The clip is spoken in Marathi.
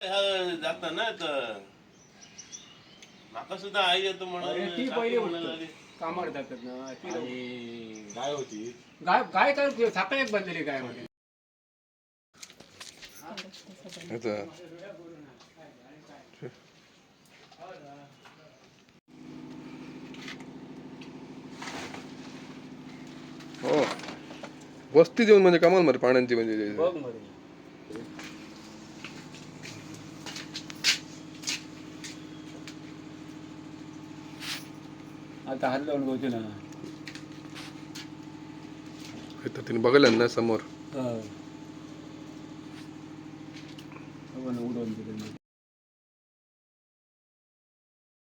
जाता ना तर माका सुद्धा आई येतो अरे ती पहिले. कामावर जातात ना ती लवकर- आणि गाय होती. गाय गाय काय बनलेली गायमध्ये आता हो. वस्ती देऊन म्हणजे कमाल मध्ये पाण्याची म्हणजे बघमध्ये आता हात लावून गोवते ना इथं तिने बघलं ना समोर हा. ना, उडवून दिलं.